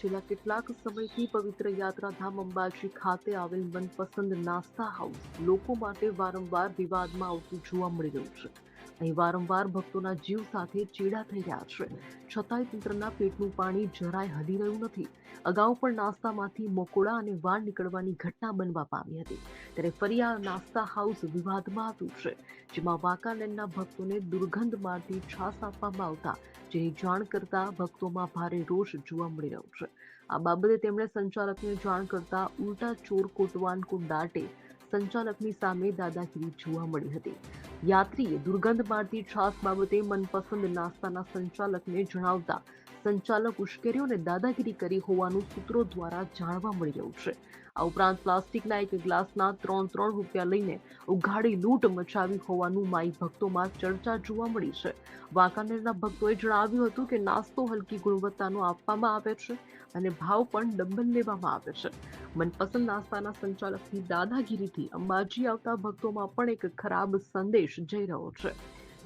છેલ્લા કેટલાક સમયથી પવિત્ર યાત્રાધામ અંબાજી ખાતે આવેલ મનપસંદ નાસ્તા હાઉસ લોકો માટે વારંવાર વિવાદમાં આવતું જોવા મળી રહ્યું છે. અહીં વારંવાર ભક્તોના જીવ સાથે ચેડા થઈ રહ્યા છે. છતાંય તંત્રના પેટનું પાણી જરાય હલી રહ્યું નથી. અગાઉ પણ નાસ્તામાંથી મકોડા અને વાળ નીકળવાની ઘટના બનવા પામી હતી. ત્યારે ફરી આ નાસ્તા હાઉસ વિવાદમાં આવ્યું છે, જેમાં વાંકાનેરના ભક્તોને દુર્ગંધ મારતી છાસ આપવામાં આવતા, જેની જાણ કરતા ભક્તોમાં ભારે રોષ જોવા મળી રહ્યો છે. આ બાબતે તેમણે સંચાલકને જાણ કરતા ઉલટા ચોર કોટવાન કુંડાટે સંચાલકની સામે દાદાગીરી જોવા મળી હતી. યાત્રીએ દુર્ગંધ મારતી છાસ બાબતે મનપસંદ નાસ્તાના સંચાલકને જણાવતા સંચાલક ઉશ્કેર્યો અને દાદાગીરી કરી હોવાનું સૂત્રો દ્વારા જાણવા મળી રહ્યું છે. આ ઉપરાંત પ્લાસ્ટિકના એક ગ્લાસના ત્રણ ત્રણ રૂપિયા લઈને ઉઘાડી લૂંટ મચાવી હોવાનું માઈ ભક્તોમાં ચર્ચા જોવા મળી છે. વાંકાનેરના ભક્તોએ જણાવ્યું હતું કે નાસ્તો હલકી ગુણવત્તાનો આપવામાં આવે છે અને ભાવ પણ ડબલ લેવામાં આવે છે. મનપસંદ નાસ્તાના સંચાલકની દાદાગીરીથી અંબાજી આવતા ભક્તોમાં પણ એક ખરાબ સંદેશ જઈ રહ્યો છે.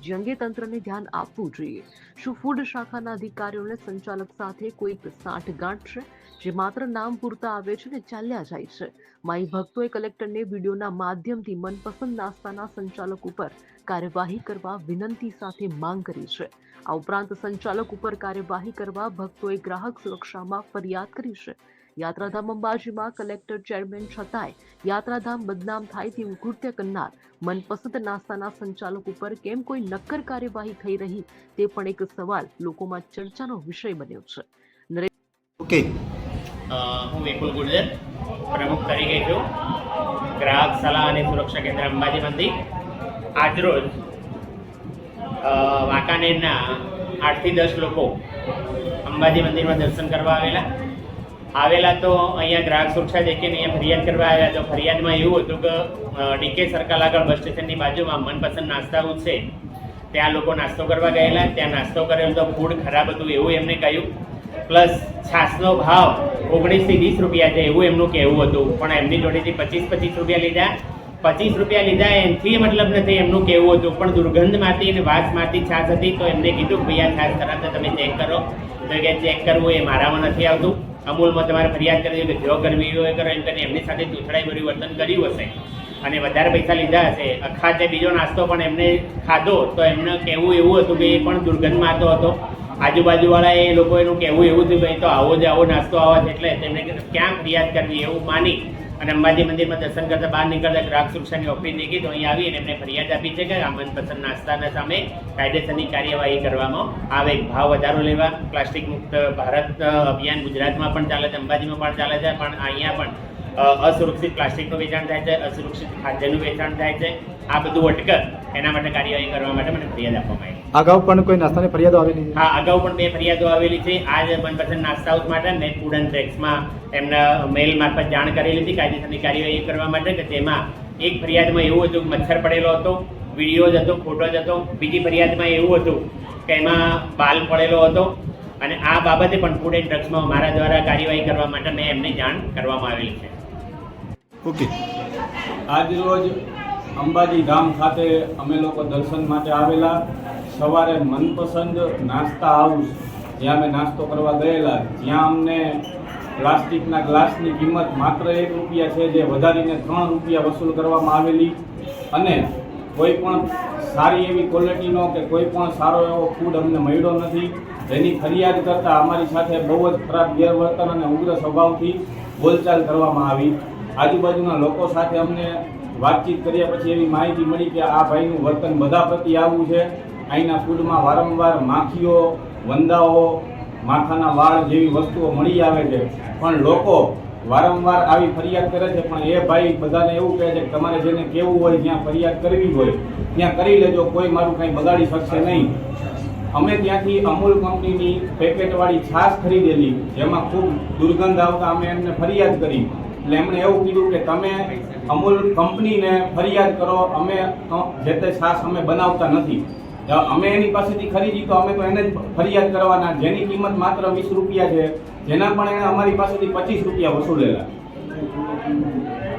જે અંગે તંત્રને ધ્યાન આપવું જોઈએ. શું ફૂડ શાખાના અધિકારીઓને સંચાલક સાથે કોઈક સાંઠગાંઠ છે? જે માત્ર નામ પૂરતા આવે છે ને ચાલ્યા જાય છે. માઈ ભક્તોએ કલેક્ટરને વિડીયોના માધ્યમથી મનપસંદ નાસ્તાના સંચાલક ઉપર કાર્યવાહી કરવા વિનંતી સાથે માંગ કરી છે. આ ઉપરાંત સંચાલક ઉપર કાર્યવાહી કરવા ભક્તોએ ગ્રાહક સુરક્ષામાં ફરિયાદ કરી છે. યાત્રાધામ અંબાજીમાં કલેક્ટર, ચેરમેન છતાંય યાત્રાધામ બદનામ થાય તેવું કૃત્ય કરનાર મનપસંદ નાસ્તાના સંચાલક ઉપર કેમ કોઈ નક્કર કાર્યવાહી થઈ રહી તે પણ એક સવાલ લોકોમાં ચર્ચાનો વિષય બન્યો છે. ઓકે. હું વિપુલ ગુર્જર, પ્રમુખ તરીકે છું. ગ્રાહક સલાહ અને સુરક્ષા કેન્દ્ર અંબાજી મંદિર. આજરોજ વાંકાનેરના આઠથી દસ લોકો અંબાજી મંદિરમાં દર્શન કરવા આવેલા. આવેલા તો અહીંયા ગ્રાહક સુરક્ષા દેખીને અહીંયા ફરિયાદ કરવા આવ્યા. તો ફરિયાદમાં એવું હતું કે ડીકે સર્કલ આગળ બસ સ્ટેશનની બાજુમાં મનપસંદ નાસ્તા છે, ત્યાં લોકો નાસ્તો કરવા ગયેલા. ત્યાં નાસ્તો કરેલો તો ફૂડ ખરાબ હતું એવું એમને કહ્યું. પ્લસ છાસનો ભાવ ઓગણીસથી વીસ રૂપિયા છે એવું એમનું કહેવું હતું. પણ એમની જોડેથી પચીસ પચીસ રૂપિયા લીધા. પચીસ રૂપિયા લીધા એમથી મતલબ નથી એમનું કહેવું હતું. પણ દુર્ગંધમાંથી અને વાસમાંથી છાશ હતી તો એમને કીધું ભાઈ આ છાશ ખરાબ તમે ચેક કરો. તો કે ચેક કરવું એ મારામાં નથી આવતું. અમૂલમાં તમારે ફરિયાદ કરી કે જો કરવી હોય કરો, એમ કરીને એમની સાથે તૂથડાઈ ભર્યું વર્તન કર્યું હશે. અને વધારે પૈસા લીધા હશે. અખાતે બીજો નાસ્તો પણ એમને ખાધો, તો એમને કહેવું એવું હતું કે એ પણ દુર્ગંધમાં આવતો હતો. આજુબાજુવાળા એ લોકો એનું કહેવું એવું હતું ભાઈ, તો આવો જ આવો નાસ્તો આવો એટલે તેમને ક્યાં ફરિયાદ કરવી એવું માની અને અંબાજી મંદિરમાં દર્શન કરતા બહાર નીકળતા ગ્રાહક સુરક્ષાની ઓફિસ દેખી તો અહીં આવીને એમને ફરિયાદ આપી છે કે આ મનપસંદ નાસ્તાના સામે કાયદેસરની કાર્યવાહી કરવામાં આવે. ભાવ વધારો લેવા, પ્લાસ્ટિક મુક્ત ભારત અભિયાન ગુજરાતમાં પણ ચાલે છે, અંબાજીમાં પણ ચાલે છે, પણ અહીંયા પણ અસુરક્ષિત પ્લાસ્ટિકનું વેચાણ થાય છે અસુરક્ષિત ખાદ્યનું વેચાણ થાય છે. આ બધું અટકત એના માટે કાર્યવાહી કરવા માટે મને ફરિયાદ આપવામાં આવી. અગાઉ પણ કોઈ નાસ્તાની ફરિયાદો આવેલી? છે હા અગાઉ પણ બે ફરિયાદો આવેલી છે. આજ મનપસંદ નાસ્તા હાઉસ માટે મેં ફૂડ એન્ડ ટ્રેક્સમાં એમના મેલ મારફત જાણ કરેલી હતી કાયદેસરની કાર્યવાહી કરવા માટે કે તેમાં એક ફરિયાદમાં એવું હતું કે મચ્છર પડેલો હતો વીડિયો જ હતો ફોટો જ હતો. બીજી ફરિયાદમાં એવું હતું કે એમાં બાલ પડેલો હતો અને આ બાબતે પણ ફૂડ એન્ડ ડ્રગ્સમાં મારા દ્વારા કાર્યવાહી કરવા માટે મેં એમને જાણ કરવામાં આવેલી છે. ઓકે. આજરોજ અંબાજી ગામ ખાતે અમે લોકો દર્શન માટે આવેલા. સવારે મનપસંદ નાસ્તા હાઉસ, જ્યાં અમે નાસ્તો કરવા ગયેલા. જ્યાં અમને પ્લાસ્ટિકના ગ્લાસની કિંમત માત્ર એક રૂપિયા છે, જે વધારીને ત્રણ રૂપિયા વસૂલ કરવામાં આવેલી. અને કોઈ પણ સારી એવી ક્વોલિટીનો કે કોઈ પણ સારો એવો ફૂડ અમને મળ્યો નથી. જેની ફરિયાદ કરતાં અમારી સાથે બહુ જ ખરાબ ગેરવર્તન અને ઉગ્ર સ્વભાવથી બોલચાલ કરવામાં આવી. આજુબાજુના લોકો સાથે અમને વાતચીત કર્યા પછી એવી માહિતી મળી કે આ ભાઈનું વર્તન બધા પ્રત્યે આવું છે. અહીંના ફૂડમાં વારંવાર માખીઓ, વંદાઓ માથાના વાળ જેવી વસ્તુઓ મળી આવે છે. પણ લોકો વારંવાર આવી ફરિયાદ કરે છે, પણ એ ભાઈ બધાને એવું કહે છે કે તમારે જેને કેવું હોય જ્યાં ફરિયાદ કરવી હોય. ત્યાં કરી લેજો, કોઈ મારું કંઈ બગાડી શકશે નહીં. અમે ત્યાંથી અમૂલ કંપનીની પેકેટવાળી છાશ ખરીદેલી, જેમાં ખૂબ દુર્ગંધ આવતા અમે એમને ફરિયાદ કરી. એટલે એમણે એવું કીધું કે તમે અમૂલ કંપનીને ફરિયાદ કરો, અમે જે તે છાશ અમે બનાવતા નથી. અમે એની પાસેથી ખરીદી, તો અમે તો એને જ ફરિયાદ કરવાના, જેની કિંમત માત્ર વીસ રૂપિયા છે, જેના પણ એણે અમારી પાસેથી પચીસ રૂપિયા વસૂલેલા.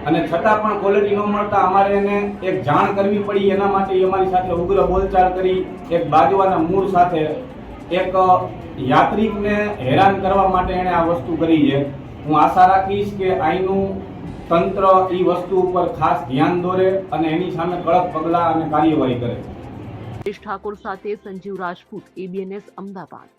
અને છતાં પણ ક્વોલિટી ન મળતા અમારે એને એક જાણ કરવી પડી, એના માટે અમારી સાથે ઉગ્ર બોલચાલ કરી, એક બાજવાના મૂળ સાથે એક યાત્રિકને હેરાન કરવા માટે એણે આ વસ્તુ કરી છે. હું આશા રાખીશ કે અહીંનું તંત્ર એ વસ્તુ ઉપર ખાસ ધ્યાન દોરે અને એની સામે કડક પગલાં અને કાર્યવાહી કરે. ઠાકોર સાથે સંજીવ રાજપૂત એબીએનએસ અમદાવાદ.